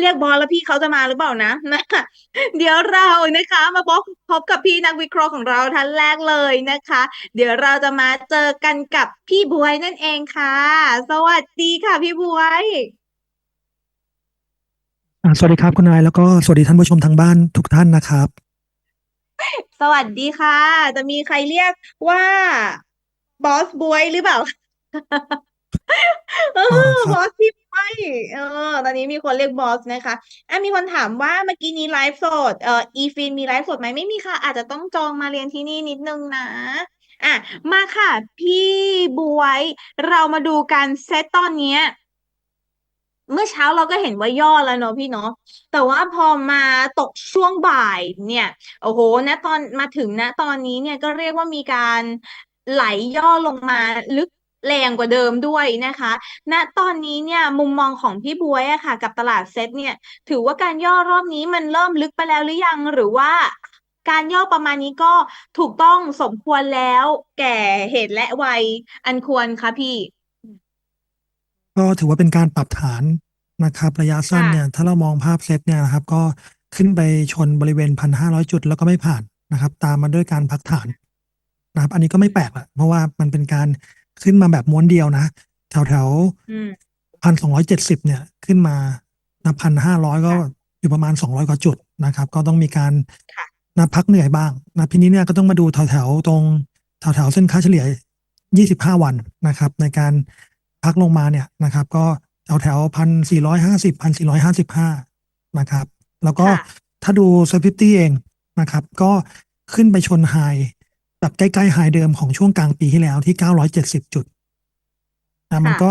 เรียกบอสแล้วพี่เขาจะมาหรือเปล่านะนะเดี๋ยวเรานะคะ มาพบพบกับพี่นักวิเคราะห์ของเราท่านแรกเลยนะคะ เดี๋ยวเราจะมาเจอกันกับพี่บวยนั่นเองค่ะ สวัสดีค่ะ พี่บวยอ่าสวัสดีครับคุณนายแล้วก็สวัสดีท่านผู้ชมทางบ้านทุกท่านนะครับ สวัสดีค่ะ จะมีใครเรียกว่าบอสบวยหรือเปล่าเออ๋ออครับบอสพี่บว ยเออ ตอนนี้มีคนเรียกบอสนะคะอะมีคนถามว่าเมื่อกี้นี้ไลฟ์สด เอ่ออีฟินมีไลฟ์สดไหมไม่มีค่ะ อาจจะต้องจองมาเรียนที่นี่นิดนึงนะ อะ มาค่ะ พี่บวย เรามาดูกันเซตตอนเนี้ย เมื่อเช้าเราก็เห็นว่าย่อแล้วเนาะพี่เนาะแต่ว่าพอมาตกช่วงบ่ายเนี่ย โอ้โหณตอนมาถึงณตอนนี้เนี่ยก็เรียกว่ามีการไหลย่อลงมาลึก แรงกว่าเดิมด้วยนะคะณตอนนี้เนี่ยมุมมองของพี่บวยอะค่ะ กับตลาดเซ็ตเนี่ย ถือว่าการย่อรอบนี้มันเริ่มลึกไปแล้วหรือยังหรือว่าการย่อประมาณนี้ก็ถูกต้องสมควรแล้วแก่เหตุและวัยอันควรคะพี่ ก็ถือว่าเป็นการปรับฐานนะครับ ระยะสั้นค่ะเนี่ย ถ้าเรามองภาพเซตเนี่ยนะครับ ก็ขึ้นไปชนบริเวณพันห้าร้อยจุดแล้วก็ไม่ผ่านนะครับ ตามมาด้วยการพักฐานนะครับ อันนี้ก็ไม่แปลกละเพราะว่ามันเป็นการ ขึ้นมาแบบม้วนเดียวนะ แถวแถวอืมพันสองร้อยเจ็ดสิบเนี่ยขึ้นมานับพันห้าร้อยก็ค่ะอยู่ประมาณสองร้อยกว่าจุดนะครับ ก็ต้องมีการค่ะนับพักเหนื่อยบ้างนะทีนี้เนี่ยก็ต้องมาดูแถวแถวๆตรงแถวแถวๆเส้นค่าเฉลี่ยยี่สิบห้าวันนะครับ ในการพักลงมาเนี่ยนะครับ ก็แถวแถวพันสี่ร้อยห้าสิบพันสี่ร้อยห้าสิบห้านะครับ แล้วก็ค่ะถ้าดูสฟิฟตี้เองนะครับ ก็ขึ้นไปชนไฮ แบบใกล้ๆไฮเดิมของช่วงกลางปีที่แล้วที่เก้าร้อยเจ็ดสิบจุดนะมันค่ะก็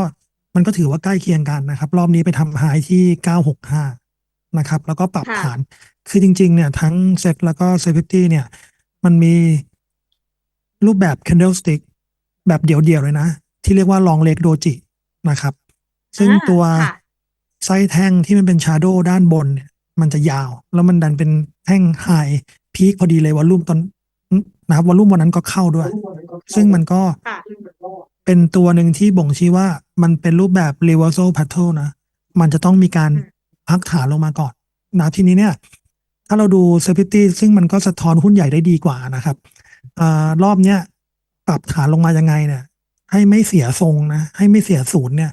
มันก็ถือว่าใกล้เคียงกันนะครับ รอบนี้ไปทำไฮที่เก้าหกห้านะครับ แล้วก็ปรับค่ะฐาน คือจริง ๆ เนี่ยทั้งเซตแล้วก็เซฟิตี้เนี่ย มันมีรูปแบบ candlestick แบบเดี่ยวๆเลยนะ ที่เรียกว่า long leg doji นะครับ ซึ่งอ่าตัวค่ะไส้แท่งที่มันเป็น shadow ด้านบนเนี่ยมันจะยาว แล้วมันดันเป็นแท่ง high พีคพอดีเลยวอลลุ่มตอน นะครับวอลลุ่มวันนั้นก็เข้าด้วย ซึ่งมันก็ค่ะเป็นตัวหนึ่งที่บ่งชี้ว่ามันเป็นรูปแบบ reversal pattern นะ มันจะต้องมีการอืมพักฐานลงมาก่อนนะทีนี้เนี่ย ถ้าเราดู s e c u r i t y ซึ่งมันก็สะท้อนหุ้นใหญ่ได้ดีกว่านะครับอารอบเนี้ยปรับฐานลงมายังไงเนี่ย ให้ไม่เสียทรงนะ ให้ไม่เสียศูนย์เนี่ย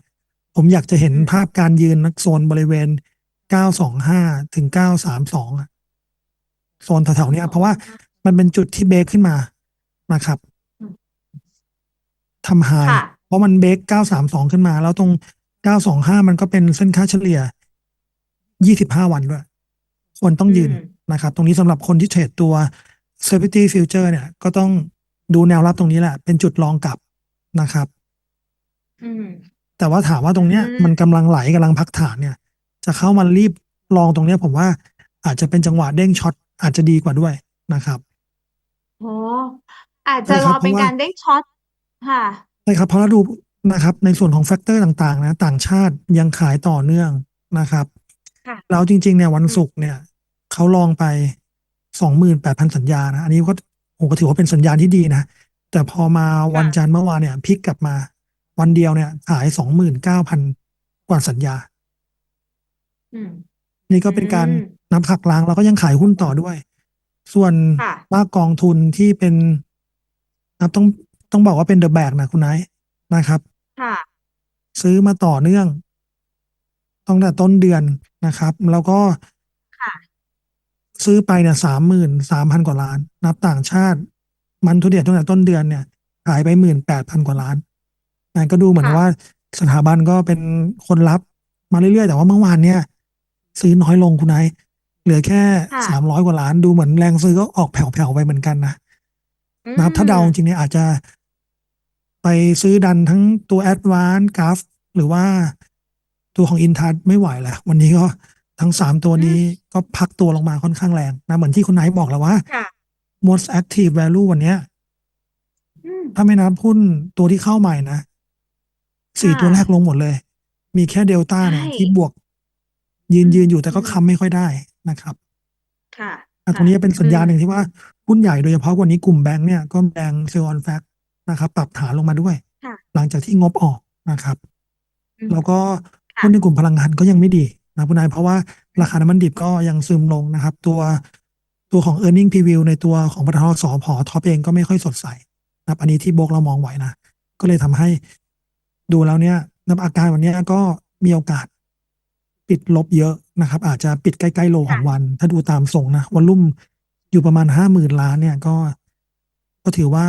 ผมอยากจะเห็นอืมภาพการยืนนักโซนบริเวณ 925 ถึง 932อะโซนแถวๆเนี้ยเพราะว่า มันเป็นจุดที่เบรกขึ้นมานะครับอืมทำไฮค่ะเพราะมันเบรก932ขึ้นมา แล้วตรง925มันก็เป็นเส้นค่าเฉลี่ย25วันด้วย ควรต้องยืนอืมนะครับ ตรงนี้สำหรับคนที่เทรดตัว s e c u r i t y Future เนี่ย ก็ต้องดูแนวรับตรงนี้แหละ เป็นจุดรองกลับนะครับอืมแต่ว่าถามว่าตรงเนี้ยอืมมันกำลังไหลกำลังพักฐานเนี่ย จะเข้ามารีบลองตรงเนี้ย ผมว่าอาจจะเป็นจังหวะเด้งช็อตอาจจะดีกว่าด้วยนะครับ โอ้อาจจะใช่รครัอบเป็นเพราะว่าการเด้งช็อตค่ะ ใช่ครับเพราะเราดูนะครับในส่วนของแฟกเตอร์ต่างๆ นะ ต่างชาติยังขายต่อเนื่องนะครับค่ะ แล้วจริงๆเนี่ยวันศุกร์เนี่ยเขาลองไปสองหมื่นแปดพันสัญญานะ อันนี้ก็ผมก็ถือว่าเป็นสัญญาณที่ดีนะ แต่พอมาวันจันทร์เมื่อวานเนี่ยพลิกกลับมา วันเดียวเนี่ยขายสองหมื่นเก้าพันกว่าสัญญา อืม นี่ก็เป็นการอืมนับหักล้างแล้วก็ยังขายหุ้นต่อด้วย ส่วนค่ะ ว่ากองทุนที่เป็นนะครับต้องต้องบอกว่าเป็นเดอะแบกนะคุณไนท์นะครับ ค่ะ ซื้อมาต่อเนื่องตั้งแต่ต้นเดือนนะครับ แล้วก็ค่ะ ซื้อไปเนี่ยสามหมื่นสามพันกว่าล้าน นับต่างชาติ มันทุเดียตั้งแต่ต้นเดือนเนี่ยขายไปหมื่นแปดพันกว่าล้านนั่นก็ดูเหมือนค่ะ ว่าสถาบันก็เป็นคนรับมาเรื่อยๆ แต่ว่าเมื่อวานเนี่ย ซื้อน้อยลงคุณไนท์ เหลือแค่ค่ะสามร้อยกว่าล้านดูเหมือนแรงซื้อก็ออกแผ่วๆไปเหมือนกันนะนะครับถ้าเดาจริงๆเนี่ยอาจจะ ไปซื้อดันทั้งตัว a d v a n c e กราฟหรือว่าตัวของ Intouch ไม่ไหวแล้ววันนี้ก็ทั้งสามตัวนี้ก็พักตัวลงมาค่อนข้างแรงนะเหมือนที่คุณไนท์บอกแล้วว่าค่ะ most active value วันเนี้ยอืมถ้าไม่นับหุ้นตัวที่เข้าใหม่นะสี่ค่ะตัวแรกลงหมดเลย มีแค่เดลต้าเนี่ยใช่ที่บวก ยืนอืมยืนอยู่แต่ก็อืมค้ำไม่ค่อยได้ นะครับค่ะอะตรงนี้เป็นสัญญาณหอืนึ่มงที่ว่าหุ้นใหญ่โดยเฉพาะวันนี้กลุ่มแบงก์เนี่ยก็แบงเซลออนแฟกนะครับปรับฐานลงมาด้วยค่ะหลังจากที่งบออกนะครับอืมแล้วก็ค่ะหุ้นในกลุ่มพลังงานก็ยังไม่ดีนะคุณนายเพราะว่าราคาน้ำมันดิบก็ยังซึมลงนะครับ ตัวตัวของ e a r n i n g preview ในตัวของปตทสพท็อปเองก็ไม่ค่อยสดใสนะครับ อันนี้ที่โบกเรามองไว้นะ ก็เลยทำให้ดูแล้วเนี่ยนับอาการวันเนี้ยก็มีโอกาสปิดลบเยอะ นะครับ อาจจะปิดใกล้ๆโลของวัน ถ้าดูตามทรงนะวอลลุ่มอยู่ประมาณห้าหมื่นล้านเนี่ยก็ ก็ถือว่า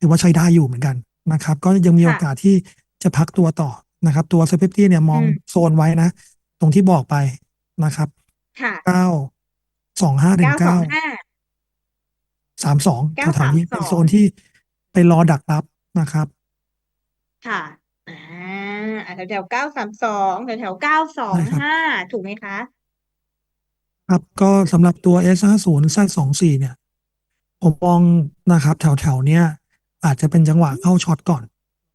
ถือว่าใช้ได้อยู่เหมือนกันนะครับ ก็ยังมีค่ะโอกาสที่จะพักตัวต่อนะครับ ตัวเซฟตี้เนี่ยมองอืมโซนไว้นะ ตรงที่บอกไปนะครับค่ะเก้าสองห้าถึงเก้าสอเก้างห้าสามสองเก้าแถวๆนี้เป็นสามสองโซนที่ไปรอดักรับนะครับ ค่ะอ่า แถวแถวเก้าสามสองแถวแถวเก้าสองใช่ครับห้าถูกไหมคะ ครับก็สำหรับตัว S50 Z24 เนี่ย ผมมองนะครับ แถวแถวๆเนี้ยอาจจะเป็นจังหวะเข้าช็อตก่อน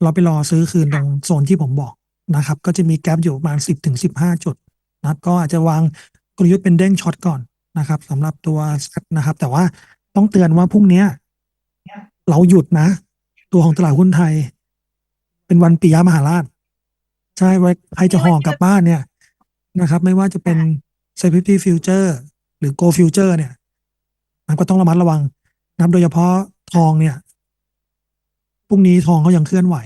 เราไปรอซื้อคืนตรงโซนที่ผมบอกนะครับ ก็จะมีแกลบอยู่ประมาณ10ถึง15จุดนะครับ ก็อาจจะวางกลยุทธ์เป็นเด้งช็อตก่อนนะครับสำหรับตัว Z นะครับ แต่ว่าต้องเตือนว่าพรุ่งเนี้ยเราหยุดนะ ตัวของตลาดหุ้นไทย เป็นวันปิยมหาราช ใช่ไว้ใครจะห่อกลับบ้านเนี่ยนะครับ ไม่ว่าจะเป็น Safety Future หรือ Go Future เนี่ย มันก็ต้องระมัดระวังนะครับโดยเฉพาะทองเนี่ยพรุ่งนี้ทองเขายังเคลื่อนไหว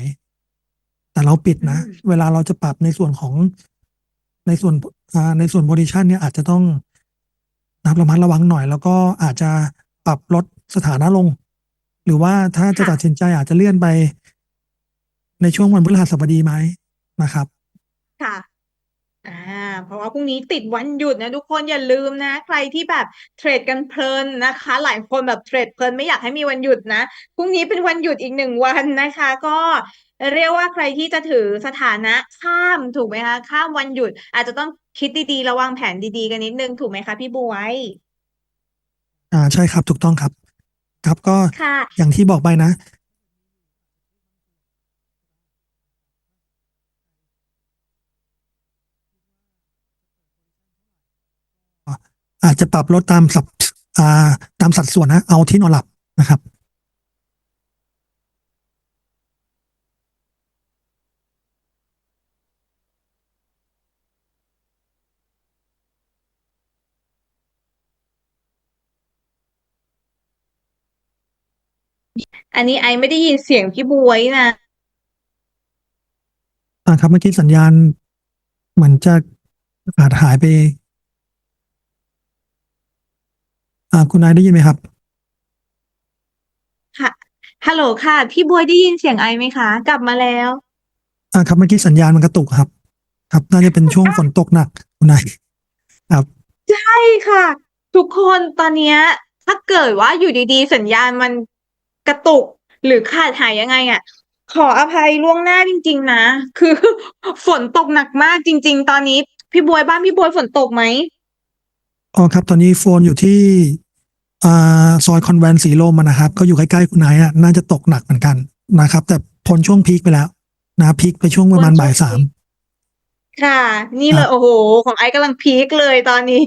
แต่เราปิดนะอืมเวลาเราจะปรับในส่วนของในส่วนอ่าในส่วน position เนี่ยอาจจะต้องนะครับระมัดระวังหน่อย แล้วก็อาจจะปรับลดสถานะลง หรือว่าถ้าจะค่ะตัดสินใจอาจจะเลื่อนไปในช่วงวันพฤหัสบดีไหม นะครับ ค่ะ อ่า เพราะว่าพรุ่งนี้ติดวันหยุดนะทุกคนอย่าลืมนะ ใครที่แบบเทรดกันเพลินนะคะ หลายคนแบบเทรดเพลินไม่อยากให้มีวันหยุดนะพรุ่งนี้เป็นวันหยุดอีกหนึ่งวันนะคะ ก็เรียกว่าใครที่จะถือสถานะข้ามถูกไหมคะ ข้ามวันหยุด อาจจะต้องคิดดีๆ ระวังแผนดีๆ กันนิดนึง ถูกไหมคะพี่บวย อ่าใช่ครับถูกต้องครับ ครับก็ค่ะ อย่างที่บอกไปนะ อาจจะปรับลดตามสับอ่าตามสัดส่วนนะ เอาที่นอนหลับนะครับอันนี้ไอไม่ได้ยินเสียงพี่บวยนะ อ่าครับเมื่อกี้สัญญาณ เหมือนจะขาดหายไป อ่าคุณนายได้ยินไหมครับ ค่ะ ฮัลโหลค่ะ พี่บวยได้ยินเสียงไอไหมคะ กลับมาแล้ว อ่าครับเมื่อกี้สัญญาณมันกระตุกครับ ครับ น่าจะเป็นช่วงฝนตกหนักคุณนายครับ ใช่ค่ะ ทุกคนตอนเนี้ยถ้าเกิดว่าอยู่ดีๆ สัญญาณมันกระตุกหรือขาดหายยังไงอะ ขออภัยล่วงหน้าจริง ๆ นะ คือฝนตกหนักมากจริง ๆ ตอนนี้ พี่บวยบ้านพี่บวยฝนตกไหมอ๋อครับ ตอนนี้โฟนอยู่ที่อ่า ซอยคอนแวนต์สีลมอะนะครับ ก็อยู่ใกล้ๆคุณนายอะน่าจะตกหนักเหมือนกันนะครับ แต่พ้นช่วงพีคไปแล้วนะพีคไปช่วงประมาณพ้นช่วงบ่ายสามพีคค่ะ นี่คเลรัยบโอ้โห ของไอซ์กำลังพีคเลยตอนนี้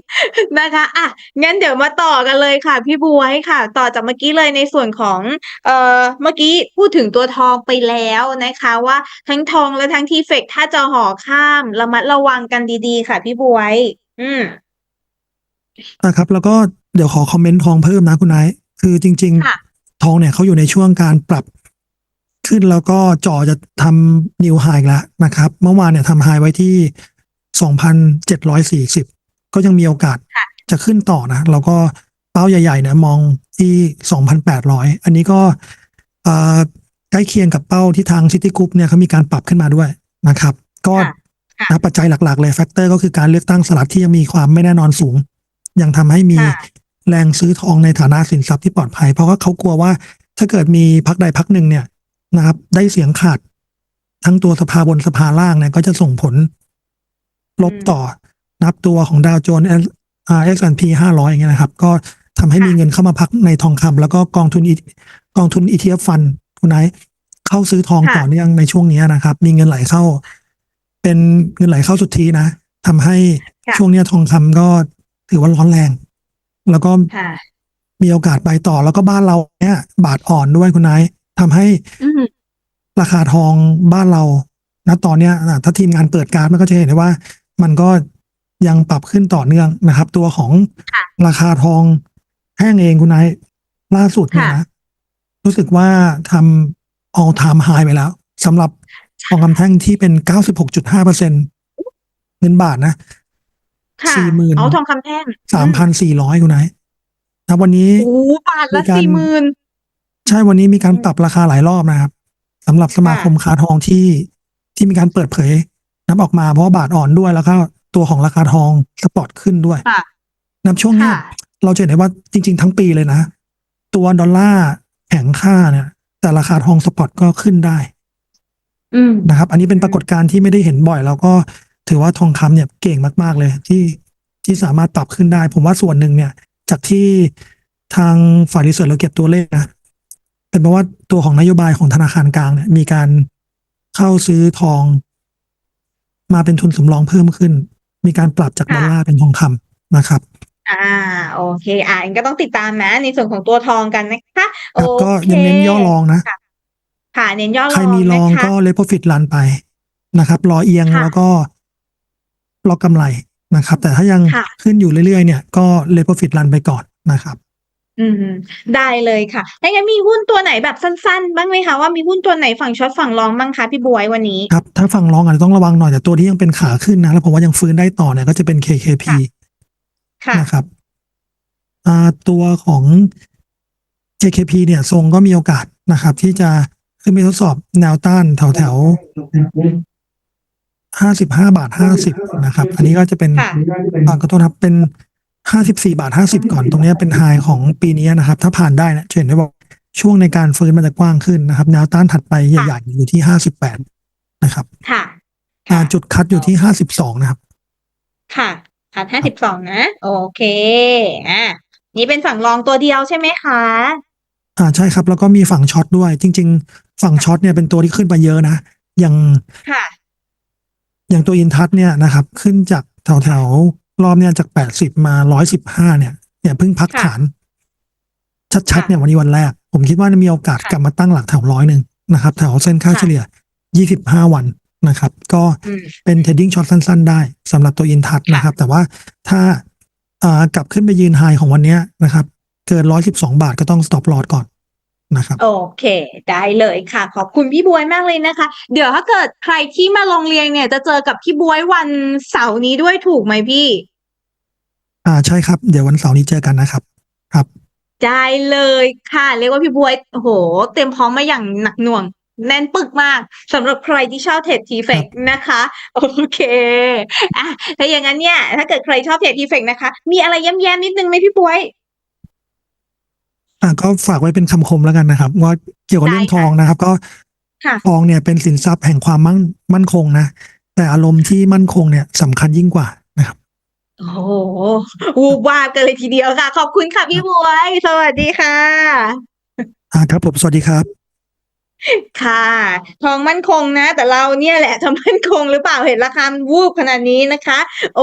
นะคะอะงั้นเดี๋ยวมาต่อกันเลยค่ะ พี่บวยค่ะ ต่อจากเมื่อกี้เลยในส่วนของเอ่อเมื่อกี้พูดถึงตัวทองไปแล้วนะคะ ว่าทั้งทองและทั้งทีเฟกถ้าจะห่อข้ามระมัดระวังกันดีๆ ค่ะ พี่บวย อืมนะครับ แล้วก็ เดี๋ยวขอคอมเมนต์ทองเพิ่มนะคุณนายคือจริงค่ะๆทองเนี่ยเขาอยู่ในช่วงการปรับขึ้นแล้วก็จ่อจะทำนิวไฮแล้วนะครับ เมื่อวานเนี่ยทำไฮไว้ที่สองพันเจ็ดร้อยสี่สิบก็ยังมีโอกาสค่ะจะขึ้นต่อนะ แล้วก็เป้าใหญ่ๆเนี่ยมองที่สองพันแปดร้อยอันนี้ก็เอ่อใกล้เคียงกับเป้าที่ทางซิตี้กรุ๊ปเนี่ยเขามีการปรับขึ้นมาด้วยนะครับ ก็ค่ะค่ะนะปัจจัยหลัก ๆ เลยแฟกเตอร์ก็คือการเลือกตั้งสหรัฐที่ยังมีความไม่แน่นอนสูง ยังทำให้มีค่ะ แรงซื้อทองในฐานะสินทรัพย์ที่ปลอดภัย เพราะว่าเขากลัวว่าถ้าเกิดมีพักใดพักหนึ่งเนี่ยนะครับ ได้เสียงขาด ทั้งตัวสภาบนสภาล่างเนี่ยก็จะส่งผล ลบอืมต่อนับตัวของดาวโจนส์เอสแอนพีห้าร้อยอย่างเงี้ยนะครับ ก็ทำให้ค่ะมีเงินเข้ามาพักในทองคำแล้วก็กองทุน E- กองทุน ETF ฟันคุณไนท์เข้าซื้อทองค่ะต่อเนื่องในช่วงนี้นะครับ มีเงินไหลเข้า เป็นเงินไหลเข้าสุทธินะทำให้ค่ะช่วงเนี้ยทองคำก็ถือว่าร้อนแรง แล้วก็ค่ะมีโอกาสไปต่อแล้วก็บ้านเราเนี่ย บาทอ่อนด้วยคุณนายทำให้อืมราคาทองบ้านเราณตอนเนี้ยอะถ้าทีมงานเปิดการ์ดมันก็จะเห็นได้ว่า มันก็ยังปรับขึ้นต่อเนื่องนะครับ ตัวของค่ะราคาทองแห้งเองคุณนายล่าสุดเนี่ยค่ะนะรู้สึกว่าทำ all time high ไปแล้วสำหรับทองคำแท่งที่เป็น 96.5เปอร์เซ็นเงินบาทนะค่ะ สี่หมื่นเอาทองคำแท่ง3,400คุณนายนะวันนี้โอ้โหบาทละมีการสี่หมื่นใช่วันนี้มีการปรับราคาหลายรอบนะครับสำหรับสมาคมค้าทองที่ที่มีการเปิดเผยนับออกมาเพราะว่าบาทอ่อนด้วยแล้วก็ตัวของราคาทองสปอร์ตขึ้นด้วยค่ะนับช่วงเนี้ยค่ะเราจะเห็นได้ว่าจริง ๆ ทั้งปีเลยนะ ตัวดอลลาร์แข็งค่าเนี่ย แต่ราคาทองสปอร์ตก็ขึ้นได้อืมนะครับ อันนี้เป็นปรากฏการณ์ที่ไม่ได้เห็นบ่อย แล้วก็ ถือว่าทองคำเนี่ยเก่งมาก ๆ เลยที่ที่สามารถปรับขึ้นได้ ผมว่าส่วนหนึ่งเนี่ย จากที่ทางฝ่ายรีเสิร์ชเราเก็บตัวเลขนะเป็นเพราะว่าตัวของนโยบายของธนาคารกลางเนี่ย มีการเข้าซื้อทอง มาเป็นทุนสำรองเพิ่มขึ้น มีการปรับจากค่ะดอลลาร์เป็นทองคำนะครับอ่าโอเค อ่าเองก็ต้องติดตามนะในส่วนของตัวทองกันนะคะโอครับก็เคยังเน้นย่อรองนะค่ะเน้นย่อรใครองมีรองนะคะก็เล p โ r ฟิตรันไปนะครับรอเอียงค่ะแล้วก็ รอกำไรนะครับ แต่ถ้ายังค่ะขึ้นอยู่เรื่อยๆ เนี่ยก็เล p โ r ฟิตรันไปก่อนนะครับ อืม ได้เลยค่ะถ้างั้นมีหุ้นตัวไหนแบบสั้นๆ บ้างไหมคะว่ามีหุ้นตัวไหนฝั่งช็อตฝั่งลองบ้างคะพี่บวยวันนี้ครับถ้าฟังรองอาจจะต้องระวังหน่อยแต่ตัวที่ยังเป็นขาขึ้นนะแล้วผมว่ายังฟื้นได้ต่อเนี่ยก็จะเป็น KKP ค่ะนะครับอ่าตัวของ JKP เนี่ยทรงก็มีโอกาสนะครับ ที่จะขึ้นไปทดสอบแนวต้านแถวแถว ห้าสิบห้าบาทห้าสิบนะครับ อันนี้ก็จะเป็นค่ะอ่าขอโทษครับเป็นห้าสิบสี่บาทห้าสิบก่อนตรงเนี้ยเป็นไฮของปีนี้นะครับ ถ้าผ่านได้เนี่ยจะเห็นได้ว่าช่วงในการฟื้นมันจะกว้างขึ้นนะครับแนวต้านถัดไปใหญ่ๆอยู่ที่ห้าสิบแปดนะครับ ค่ะอ่าจุดคัดอยู่ที่ห้าสิบสองนะครับ ค่ะค่ะห้าสิบสองนะ โอเคอะนี่เป็นฝั่งรองตัวเดียวใช่ไหมคะอ่าใช่ครับ แล้วก็มีฝั่งช็อตด้วย จริง ๆ ฝั่งช็อตเนี่ยเป็นตัวที่ขึ้นมาเยอะนะอย่างค่ะ อย่างตัวอินทัศน์เนี่ยนะครับ ขึ้นจากแถวแถวๆรอบเนี่ยจากแปดสิบมาร้อยสิบห้าเนี่ยเนี่ยเพิ่งพักค่ะฐาน ชัดๆค่ะเนี่ยวันนี้วันแรก ผมคิดว่ามีโอกาสค่ะกลับมาตั้งหลักแถวร้อยหนึ่งนะครับ แถวเส้นค่าค่ะเฉลี่ยยี่สิบห้าวันนะครับ ก็อืมเป็นเทรดดิ้งช็อตสั้น ๆ ได้สำหรับตัวอินทัศน์ค่ะนะครับ แต่ว่าถ้าอ่ากลับขึ้นไปยืนไฮของวันเนี้ยนะครับ เกินร้อยสิบสองบาทก็ต้องสต็อปลอดก่อน นะครับโอเค ได้เลยค่ะ ขอบคุณพี่บวยมากเลยนะคะ เดี๋ยวถ้าเกิดใครที่มาลงเรียนเนี่ย จะเจอกับพี่บวยวันเสาร์นี้ด้วยถูกไหมพี่ อ่าใช่ครับ เดี๋ยววันเสาร์นี้เจอกันนะครับ ครับ ได้เลยค่ะ เรียกว่าพี่บวยโอ้โหเตรียมพร้อมมาอย่างหนักหน่วงแน่นปึกมากสำหรับใครที่ชอบเทรดทีเฟกนะคะ โอเคอะถ้าอย่างนั้นเนี่ย ถ้าเกิดใครชอบเทรดทีเฟกนะคะ มีอะไรแย้มๆนิดนึงไหมพี่บวย อ่าก็ฝากไว้เป็นคำคมแล้วกันนะครับ ว่าเกี่ยวกับเรื่องได้ทค่ะองนะครับ ก็ค่ะทองเนี่ยเป็นสินทรัพย์แห่งความมั่นมั่นคงนะแต่อารมณ์ที่มั่นคงเนี่ยสำคัญยิ่งกว่านะครับ โอ้โหวูบวาบกันเลยทีเดียวค่ะ ขอบคุณค่ะพี่บวย สวัสดีค่ะอ่าครับผมสวัสดีครับค่ะ ทองมั่นคงนะ แต่เราเนี่ยแหละจะมั่นคงหรือเปล่าเห็นราคามันวูบขนาดนี้นะคะ